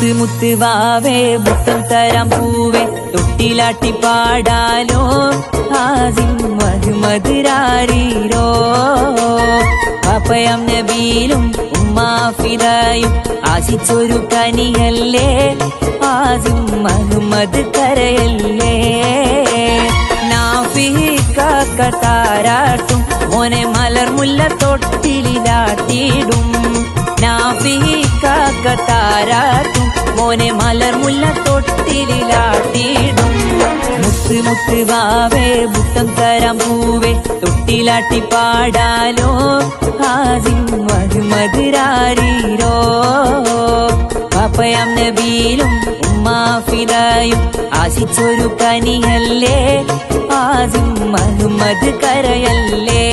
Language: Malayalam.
മുത്ത് മുത്ത് വാവേ മുത്തം തരാം പൂവേ. തൊട്ടിലാട്ടി പാടാലോ ഹാസിം മഹ്മദ് രാരീരോ പാപ്പയം നബീലും ഉമ്മാഫിദായും ആശിച്ചൊരു കനിയല്ലേ ഹാസിം മഹ്മദ് കരയല്ലേ. നാഫിക്കാക്കത്താരാട്ടും മോനെ മലർമുല്ല തൊട്ടിലാട്ടിയിടും നാഫിക്കാക്കത്താരാട്ടും മോനെ മലർമുല്ല തൊട്ടിലാട്ടിയിടും മുത്ത് മുത്ത് വാവേ മുത്തം തരം പൂവേ. തൊട്ടിലാട്ടി പാടാലോ ഹാസിം മധു മധുരാരീരോ. പാപ്പയാം നബീലും ഉമ്മാഫിദായും ആശിച്ചൊരു കനിയല്ലേ? ആസിം മധു കരയല്ലേ